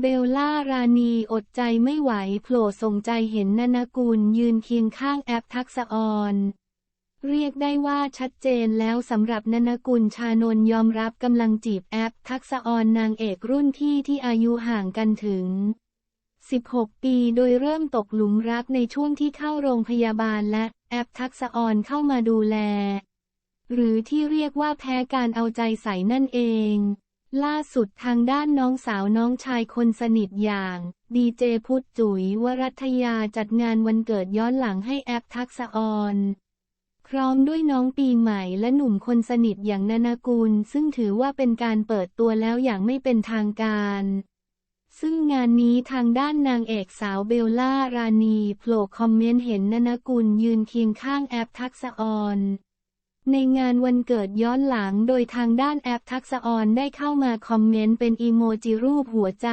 เบลล่ารานีอดใจไม่ไหวโผล่ส่งใจเห็นนนกุลยืนเคียงข้างแอปทักษออนเรียกได้ว่าชัดเจนแล้วสำหรับนนกุลชานนยอมรับกำลังจีบแอปทักษออนนางเอกรุ่นที่ที่อายุห่างกันถึง 16 ปีโดยเริ่มตกหลุมรักในช่วงที่เข้าโรงพยาบาลและแอปทักษออนเข้ามาดูแล หรือที่เรียกว่าแพ้การเอาใจใส่นั่นเอง ล่าสุดทางด้านน้องสาวน้องชายคนสนิทอย่าง ดีเจพุทธจุ๋ยวรัตยาจัดงานวันเกิดย้อนหลังให้แอปทักษะออนพร้อมด้วยน้องปีใหม่และหนุ่มคนสนิทอย่างนานากุลซึ่งถือว่าเป็นการเปิดตัวแล้วอย่างไม่เป็นทางการ ซึ่งงานนี้ทางด้านนางเอกสาวเบลล่ารานีโผล่คอมเมนต์เห็นนานากุลยืนเคียงข้างแอปทักษะออน ในงานวันเกิดย้อนหลังโดยทางด้านแอปทักษออนได้เข้ามาคอมเมนต์เป็นอีโมจิรูปหัวใจ